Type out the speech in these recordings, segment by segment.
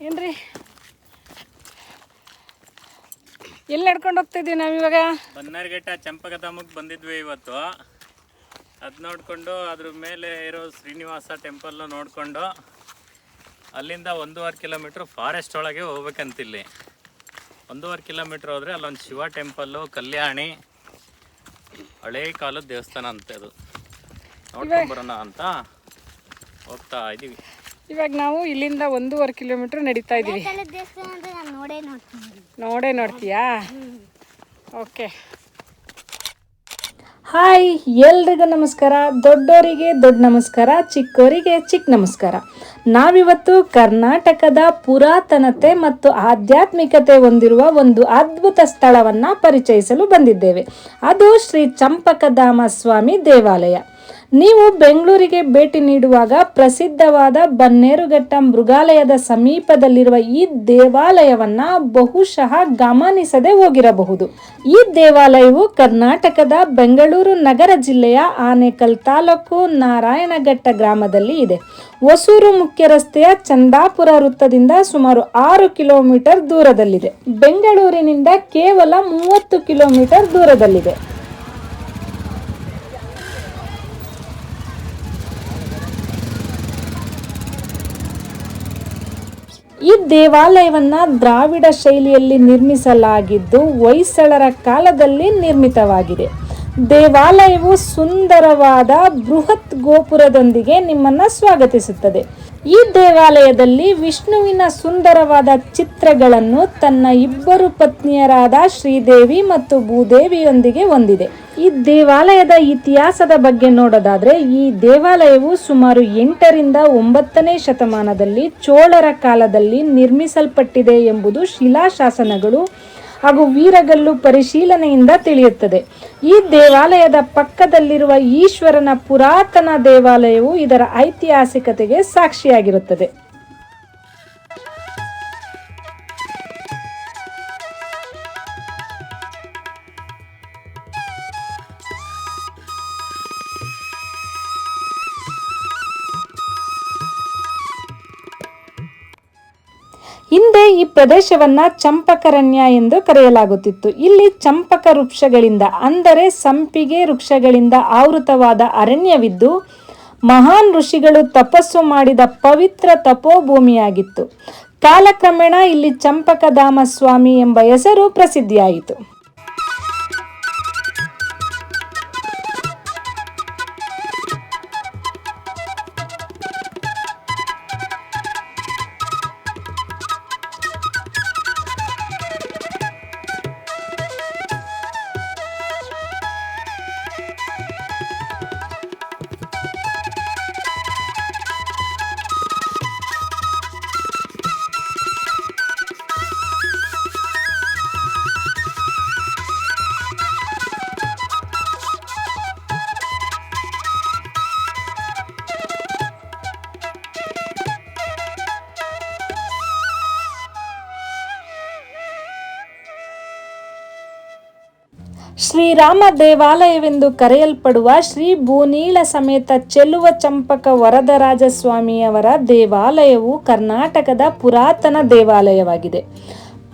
ಏನ್ರಿ? ಎಲ್ಲಿ ನಡ್ಕೊಂಡು ಹೋಗ್ತಿದ್ದೀವಿ ನಾವಿವಾಗ ಬನ್ನಾರ್ಘಟ್ಟ ಚಂಪಕಧಾಮಕ್ಕೆ ಬಂದಿದ್ವಿ ಇವತ್ತು. ಅದು ನೋಡಿಕೊಂಡು ಅದ್ರ ಮೇಲೆ ಇರೋ ಶ್ರೀನಿವಾಸ ಟೆಂಪಲ್ನ ನೋಡಿಕೊಂಡು ಅಲ್ಲಿಂದ ಒಂದೂವರೆ ಕಿಲೋಮೀಟ್ರ್ ಫಾರೆಸ್ಟ್ ಒಳಗೆ ಹೋಗ್ಬೇಕಂತಿಲ್ಲಿ. ಒಂದೂವರೆ ಕಿಲೋಮೀಟ್ರ್ ಹೋದರೆ ಅಲ್ಲೊಂದು ಶಿವ ಟೆಂಪಲ್ಲು ಕಲ್ಯಾಣಿ ಹಳೇ ಕಾಲದ ದೇವಸ್ಥಾನ ಅಂತ ಅದು. ನೋಡ್ಕೊಂಬರೋಣ ಅಂತ ಹೋಗ್ತಾ ಇದ್ದೀವಿ ಇವಾಗ ನಾವು ಇಲ್ಲಿಂದ ಒಂದೂವರೆ ಕಿಲೋಮೀಟ್ರ್ ನಡೀತಾ ಇದ್ದೀವಿ. ನೋಡೇ ನೋಡ್ತೀಯಾ? ಓಕೆ. ಹಾಯ್ ಎಲ್ರಿಗೂ ನಮಸ್ಕಾರ. ದೊಡ್ಡೋರಿಗೆ ದೊಡ್ಡ ನಮಸ್ಕಾರ ಚಿಕ್ಕವರಿಗೆ ಚಿಕ್ಕ ನಮಸ್ಕಾರ. ನಾವಿವತ್ತು ಕರ್ನಾಟಕದ ಪುರಾತನತೆ ಮತ್ತು ಆಧ್ಯಾತ್ಮಿಕತೆ ಹೊಂದಿರುವ ಒಂದು ಅದ್ಭುತ ಸ್ಥಳವನ್ನು ಪರಿಚಯಿಸಲು ಬಂದಿದ್ದೇವೆ. ಅದು ಶ್ರೀ ಚಂಪಕಧಾಮ ಸ್ವಾಮಿ ದೇವಾಲಯ. ನೀವು ಬೆಂಗಳೂರಿಗೆ ಭೇಟಿ ನೀಡುವಾಗ ಪ್ರಸಿದ್ಧವಾದ ಬನ್ನೇರುಘಟ್ಟ ಮೃಗಾಲಯದ ಸಮೀಪದಲ್ಲಿರುವ ಈ ದೇವಾಲಯವನ್ನ ಬಹುಶಃ ಗಮನಿಸದೆ ಹೋಗಿರಬಹುದು. ಈ ದೇವಾಲಯವು ಕರ್ನಾಟಕದ ಬೆಂಗಳೂರು ನಗರ ಜಿಲ್ಲೆಯ ಆನೇಕಲ್ ತಾಲೂಕು ನಾರಾಯಣಘಟ್ಟ ಗ್ರಾಮದಲ್ಲಿ ಇದೆ. ಹೊಸೂರು ಮುಖ್ಯ ರಸ್ತೆಯ ಚಂದಾಪುರ ವೃತ್ತದಿಂದ ಸುಮಾರು ಆರು ಕಿಲೋಮೀಟರ್ ದೂರದಲ್ಲಿದೆ. ಬೆಂಗಳೂರಿನಿಂದ ಕೇವಲ ಮೂವತ್ತು ಕಿಲೋಮೀಟರ್ ದೂರದಲ್ಲಿದೆ. ಈ ದೇವಾಲಯವನ್ನ ದ್ರಾವಿಡ ಶೈಲಿಯಲ್ಲಿ ನಿರ್ಮಿಸಲಾಗಿದ್ದು ಹೊಯ್ಸಳರ ಕಾಲದಲ್ಲಿ ನಿರ್ಮಿತವಾಗಿದೆ. ದೇವಾಲಯವು ಸುಂದರವಾದ ಬೃಹತ್ ಗೋಪುರದೊಂದಿಗೆ ನಿಮ್ಮನ್ನ ಸ್ವಾಗತಿಸುತ್ತದೆ. ಈ ದೇವಾಲಯದಲ್ಲಿ ವಿಷ್ಣುವಿನ ಸುಂದರವಾದ ಚಿತ್ರಗಳನ್ನು ತನ್ನ ಇಬ್ಬರು ಪತ್ನಿಯರಾದ ಶ್ರೀದೇವಿ ಮತ್ತು ಭೂದೇವಿಯೊಂದಿಗೆ ಹೊಂದಿದೆ. ಈ ದೇವಾಲಯದ ಇತಿಹಾಸದ ಬಗ್ಗೆ ನೋಡೋದಾದರೆ, ಈ ದೇವಾಲಯವು ಸುಮಾರು ಎಂಟರಿಂದ ಒಂಬತ್ತನೇ ಶತಮಾನದಲ್ಲಿ ಚೋಳರ ಕಾಲದಲ್ಲಿ ನಿರ್ಮಿಸಲ್ಪಟ್ಟಿದೆ ಎಂಬುದು ಶಿಲಾಶಾಸನಗಳು ಹಾಗೂ ವೀರಗಲ್ಲು ಪರಿಶೀಲನೆಯಿಂದ ತಿಳಿಯುತ್ತದೆ. ಈ ದೇವಾಲಯದ ಪಕ್ಕದಲ್ಲಿರುವ ಈಶ್ವರನ ಪುರಾತನ ದೇವಾಲಯವು ಇದರ ಐತಿಹಾಸಿಕತೆಗೆ ಸಾಕ್ಷಿಯಾಗಿರುತ್ತದೆ. ಈ ಪ್ರದೇಶವನ್ನ ಚಂಪಕರಣ್ಯ ಎಂದು ಕರೆಯಲಾಗುತ್ತಿತ್ತು. ಇಲ್ಲಿ ಚಂಪಕ ವೃಕ್ಷಗಳಿಂದ, ಅಂದರೆ ಸಂಪಿಗೆ ವೃಕ್ಷಗಳಿಂದ ಆವೃತವಾದ ಅರಣ್ಯವಿದ್ದು, ಮಹಾನ್ ಋಷಿಗಳು ತಪಸ್ಸು ಮಾಡಿದ ಪವಿತ್ರ ತಪೋಭೂಮಿಯಾಗಿತ್ತು. ಕಾಲಕ್ರಮೇಣ ಇಲ್ಲಿ ಚಂಪಕಧಾಮ ಸ್ವಾಮಿ ಎಂಬ ಹೆಸರು ಪ್ರಸಿದ್ಧಿಯಾಯಿತು. ಶ್ರೀರಾಮ ದೇವಾಲಯವೆಂದು ಕರೆಯಲ್ಪಡುವ ಶ್ರೀ ಭೂನೀಳ ಸಮೇತ ಚೆಲುವ ಚಂಪಕ ವರದರಾಜ ಸ್ವಾಮಿಯವರ ದೇವಾಲಯವು ಕರ್ನಾಟಕದ ಪುರಾತನ ದೇವಾಲಯವಾಗಿದೆ.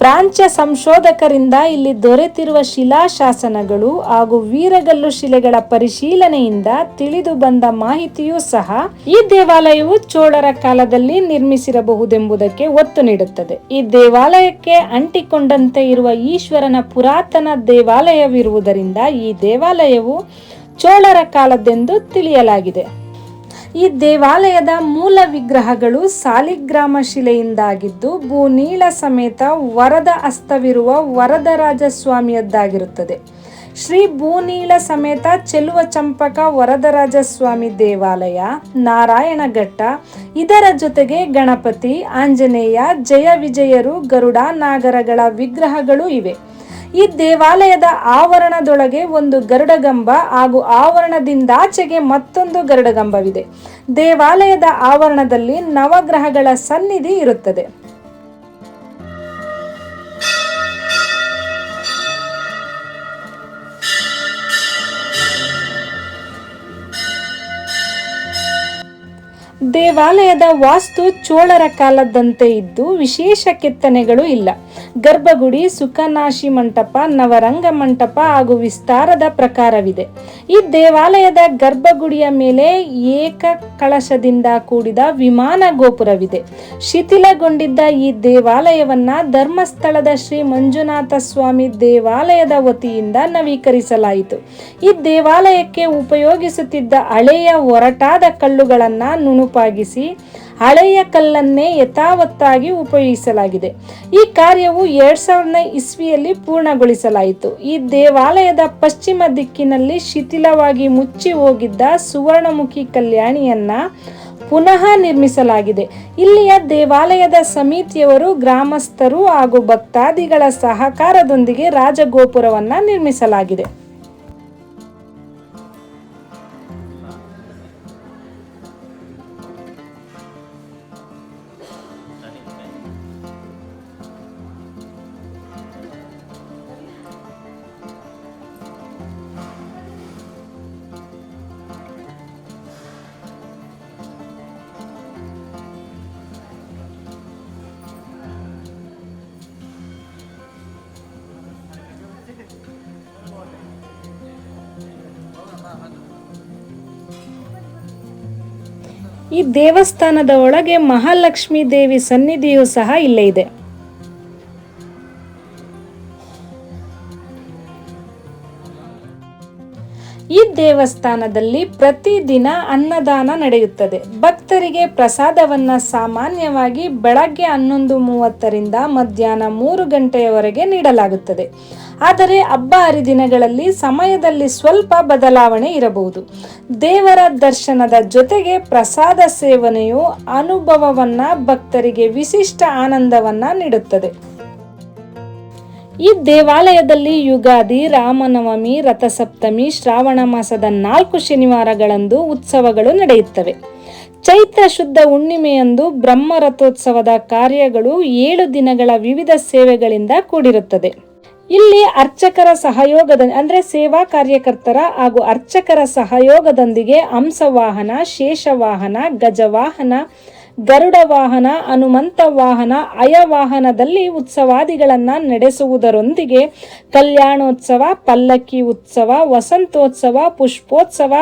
ಪ್ರಾಂಚ್ಯ ಸಂಶೋಧಕರಿಂದ ಇಲ್ಲಿ ದೊರೆತಿರುವ ಶಿಲಾಶಾಸನಗಳು ಹಾಗೂ ವೀರಗಲ್ಲು ಶಿಲೆಗಳ ಪರಿಶೀಲನೆಯಿಂದ ತಿಳಿದು ಬಂದ ಮಾಹಿತಿಯೂ ಸಹ ಈ ದೇವಾಲಯವು ಚೋಳರ ಕಾಲದಲ್ಲಿ ನಿರ್ಮಿಸಿರಬಹುದೆಂಬುದಕ್ಕೆ ಒತ್ತು ನೀಡುತ್ತದೆ. ಈ ದೇವಾಲಯಕ್ಕೆ ಅಂಟಿಕೊಂಡಂತೆ ಇರುವ ಈಶ್ವರನ ಪುರಾತನ ದೇವಾಲಯವಿರುವುದರಿಂದ ಈ ದೇವಾಲಯವು ಚೋಳರ ಕಾಲದೆಂದು ತಿಳಿಯಲಾಗಿದೆ. ಈ ದೇವಾಲಯದ ಮೂಲ ವಿಗ್ರಹಗಳು ಸಾಲಿಗ್ರಾಮ ಶಿಲೆಯಿಂದಾಗಿದ್ದು, ಭೂನೀಳ ಸಮೇತ ವರದ ಅಸ್ತವಿರುವ ವರದರಾಜ ಸ್ವಾಮಿಯದ್ದಾಗಿರುತ್ತದೆ ಶ್ರೀ ಭೂನೀಳ ಸಮೇತ ಚೆಲುವ ಚಂಪಕ ವರದರಾಜ ಸ್ವಾಮಿ ದೇವಾಲಯ, ನಾರಾಯಣಘಟ್ಟ, ಇದರ ಜೊತೆಗೆ ಗಣಪತಿ, ಆಂಜನೇಯ, ಜಯ ವಿಜಯರು, ಗರುಡ, ನಾಗರಗಳ ವಿಗ್ರಹಗಳು ಇವೆ. ಈ ದೇವಾಲಯದ ಆವರಣದೊಳಗೆ ಒಂದು ಗರುಡಗಂಬ ಹಾಗೂ ಆವರಣದಿಂದಾಚೆಗೆ ಮತ್ತೊಂದು ಗರುಡಗಂಬವಿದೆ. ದೇವಾಲಯದ ಆವರಣದಲ್ಲಿ ನವಗ್ರಹಗಳ ಸನ್ನಿಧಿ ಇರುತ್ತದೆ. ದೇವಾಲಯದ ವಾಸ್ತು ಚೋಳರ ಕಾಲದಂತೆ ಇದ್ದು ವಿಶೇಷ ಕೆತ್ತನೆಗಳು ಇಲ್ಲ. ಗರ್ಭಗುಡಿ ಸುಖನಾಶಿ ಮಂಟಪ, ನವರಂಗ ಮಂಟಪ ಹಾಗೂ ವಿಸ್ತಾರದ ಪ್ರಕಾರವಿದೆ. ಈ ದೇವಾಲಯದ ಗರ್ಭಗುಡಿಯ ಮೇಲೆ ಏಕ ಕಳಶದಿಂದ ಕೂಡಿದ ವಿಮಾನ ಗೋಪುರವಿದೆ. ಶಿಥಿಲಗೊಂಡಿದ್ದ ಈ ದೇವಾಲಯವನ್ನ ಧರ್ಮಸ್ಥಳದ ಶ್ರೀ ಮಂಜುನಾಥ ಸ್ವಾಮಿ ದೇವಾಲಯದ ವತಿಯಿಂದ ನವೀಕರಿಸಲಾಯಿತು. ಈ ದೇವಾಲಯಕ್ಕೆ ಉಪಯೋಗಿಸುತ್ತಿದ್ದ ಹಳೆಯ ಒರಟಾದ ಕಲ್ಲುಗಳನ್ನು ನುಣುಪಾಗಿಸಿ ಹಳೆಯ ಕಲ್ಲನ್ನೇ ಯಥಾವತ್ತಾಗಿ ಉಪಯೋಗಿಸಲಾಗಿದೆ. ಈ ಕಾರ್ಯವು ಎರಡ್ ಸಾವಿರದ ಇಸ್ವಿಯಲ್ಲಿ ಪೂರ್ಣಗೊಳಿಸಲಾಯಿತು. ಈ ದೇವಾಲಯದ ಪಶ್ಚಿಮ ದಿಕ್ಕಿನಲ್ಲಿ ಶಿಥಿಲವಾಗಿ ಮುಚ್ಚಿ ಹೋಗಿದ್ದ ಸುವರ್ಣಮುಖಿ ಕಲ್ಯಾಣಿಯನ್ನ ಪುನಃ ನಿರ್ಮಿಸಲಾಗಿದೆ. ಇಲ್ಲಿಯ ದೇವಾಲಯದ ಸಮಿತಿಯವರು ಗ್ರಾಮಸ್ಥರು ಹಾಗೂ ಭಕ್ತಾದಿಗಳ ಸಹಕಾರದೊಂದಿಗೆ ರಾಜಗೋಪುರವನ್ನ ನಿರ್ಮಿಸಲಾಗಿದೆ. ಈ ದೇವಸ್ಥಾನದ ಒಳಗೆ ಮಹಾಲಕ್ಷ್ಮೀ ದೇವಿ ಸನ್ನಿಧಿಯು ಸಹ ಇಲ್ಲೇ ಇದೆ. ಈ ದೇವಸ್ಥಾನದಲ್ಲಿ ಪ್ರತಿದಿನ ಅನ್ನದಾನ ನಡೆಯುತ್ತದೆ. ಭಕ್ತರಿಗೆ ಪ್ರಸಾದವನ್ನ ಸಾಮಾನ್ಯವಾಗಿ ಬೆಳಗ್ಗೆ ಹನ್ನೊಂದು ಮೂವತ್ತರಿಂದ ಮಧ್ಯಾಹ್ನ ಮೂರು ಗಂಟೆಯವರೆಗೆ ನೀಡಲಾಗುತ್ತದೆ. ಆದರೆ ಹಬ್ಬ ಹರಿದಿನಗಳಲ್ಲಿ ಸಮಯದಲ್ಲಿ ಸ್ವಲ್ಪ ಬದಲಾವಣೆ ಇರಬಹುದು. ದೇವರ ದರ್ಶನದ ಜೊತೆಗೆ ಪ್ರಸಾದ ಸೇವನೆಯು ಅನುಭವವನ್ನ, ಭಕ್ತರಿಗೆ ವಿಶಿಷ್ಟ ಆನಂದವನ್ನ ನೀಡುತ್ತದೆ. ಈ ದೇವಾಲಯದಲ್ಲಿ ಯುಗಾದಿ, ರಾಮನವಮಿ, ರಥಸಪ್ತಮಿ, ಶ್ರಾವಣ ಮಾಸದ ನಾಲ್ಕು ಶನಿವಾರಗಳಂದು ಉತ್ಸವಗಳು ನಡೆಯುತ್ತವೆ. ಚೈತ್ರ ಶುದ್ಧ ಹುಣ್ಣಿಮೆಯಂದು ಬ್ರಹ್ಮ ರಥೋತ್ಸವದ ಕಾರ್ಯಗಳು ಏಳು ದಿನಗಳ ವಿವಿಧ ಸೇವೆಗಳಿಂದ ಕೂಡಿರುತ್ತದೆ. ಇಲ್ಲಿ ಅರ್ಚಕರ ಸಹಯೋಗದ ಅಂದ್ರೆ ಸೇವಾ ಕಾರ್ಯಕರ್ತರ ಹಾಗೂ ಅರ್ಚಕರ ಸಹಯೋಗದೊಂದಿಗೆ ಹಂಸವಾಹನ ಶೇಷವಾಹನ ಗಜವಾಹನ ಗರುಡ ವಾಹನ, ಹನುಮಂತ ವಾಹನ, ಅಯವಾಹನದಲ್ಲಿ ಉತ್ಸವಾದಿಗಳನ್ನು ನಡೆಸುವುದರೊಂದಿಗೆ ಕಲ್ಯಾಣೋತ್ಸವ, ಪಲ್ಲಕ್ಕಿ ಉತ್ಸವ, ವಸಂತೋತ್ಸವ, ಪುಷ್ಪೋತ್ಸವ,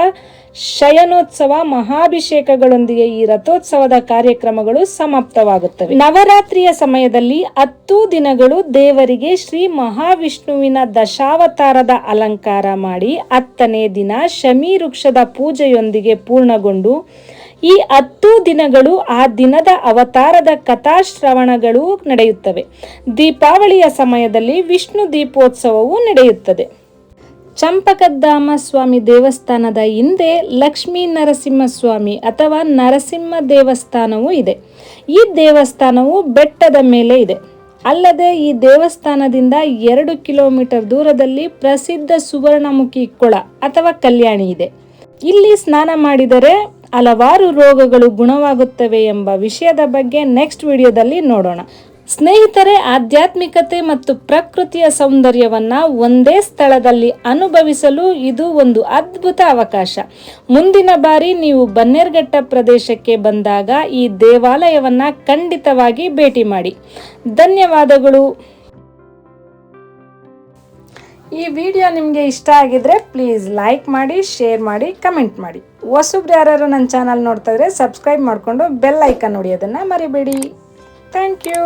ಶಯನೋತ್ಸವ, ಮಹಾಭಿಷೇಕಗಳೊಂದಿಗೆ ಈ ರಥೋತ್ಸವದ ಕಾರ್ಯಕ್ರಮಗಳು ಸಮಾಪ್ತವಾಗುತ್ತವೆ. ನವರಾತ್ರಿಯ ಸಮಯದಲ್ಲಿ ಹತ್ತು ದಿನಗಳು ದೇವರಿಗೆ ಶ್ರೀ ಮಹಾವಿಷ್ಣುವಿನ ದಶಾವತಾರದ ಅಲಂಕಾರ ಮಾಡಿ ಹತ್ತನೇ ದಿನ ಶಮಿ ವೃಕ್ಷದ ಪೂಜೆಯೊಂದಿಗೆ ಪೂರ್ಣಗೊಂಡು ಈ ಹತ್ತು ದಿನಗಳು ಆ ದಿನದ ಅವತಾರದ ಕಥಾಶ್ರವಣಗಳು ನಡೆಯುತ್ತವೆ. ದೀಪಾವಳಿಯ ಸಮಯದಲ್ಲಿ ವಿಷ್ಣು ದೀಪೋತ್ಸವವು ನಡೆಯುತ್ತದೆ. ಚಂಪಕಧಾಮ ಸ್ವಾಮಿ ದೇವಸ್ಥಾನದ ಹಿಂದೆ ಲಕ್ಷ್ಮೀ ನರಸಿಂಹಸ್ವಾಮಿ ಅಥವಾ ನರಸಿಂಹ ದೇವಸ್ಥಾನವೂ ಇದೆ. ಈ ದೇವಸ್ಥಾನವು ಬೆಟ್ಟದ ಮೇಲೆ ಇದೆ. ಅಲ್ಲದೆ ಈ ದೇವಸ್ಥಾನದಿಂದ ಎರಡು ಕಿಲೋಮೀಟರ್ ದೂರದಲ್ಲಿ ಪ್ರಸಿದ್ಧ ಸುವರ್ಣಮುಖಿ ಕೊಳ ಅಥವಾ ಕಲ್ಯಾಣಿ ಇದೆ. ಇಲ್ಲಿ ಸ್ನಾನ ಮಾಡಿದರೆ ಹಲವಾರು ರೋಗಗಳು ಗುಣವಾಗುತ್ತವೆ ಎಂಬ ವಿಷಯದ ಬಗ್ಗೆ ನೆಕ್ಸ್ಟ್ ವಿಡಿಯೋದಲ್ಲಿ ನೋಡೋಣ. ಸ್ನೇಹಿತರೆ, ಆಧ್ಯಾತ್ಮಿಕತೆ ಮತ್ತು ಪ್ರಕೃತಿಯ ಸೌಂದರ್ಯವನ್ನ ಒಂದೇ ಸ್ಥಳದಲ್ಲಿ ಅನುಭವಿಸಲು ಇದು ಒಂದು ಅದ್ಭುತ ಅವಕಾಶ. ಮುಂದಿನ ಬಾರಿ ನೀವು ಬನ್ನೇರ್ಘಟ್ಟ ಪ್ರದೇಶಕ್ಕೆ ಬಂದಾಗ ಈ ದೇವಾಲಯವನ್ನ ಖಂಡಿತವಾಗಿ ಭೇಟಿ ಮಾಡಿ. ಧನ್ಯವಾದಗಳು. ಈ ವಿಡಿಯೋ ನಿಮಗೆ ಇಷ್ಟ ಆಗಿದ್ರೆ ಪ್ಲೀಸ್ ಲೈಕ್ ಮಾಡಿ ಶೇರ್ ಮಾಡಿ ಕಮೆಂಟ್ ಮಾಡಿ. ಹೊಸಬ್ರು ಯಾರು ನನ್ನ ಚಾನಲ್ ನೋಡ್ತಾ ಇದ್ರೆ ಸಬ್ಸ್ಕ್ರೈಬ್ ಮಾಡಿಕೊಂಡು ಬೆಲ್ ಐಕನ್ ಅದನ್ನು ಮರಿಬೇಡಿ. Thank you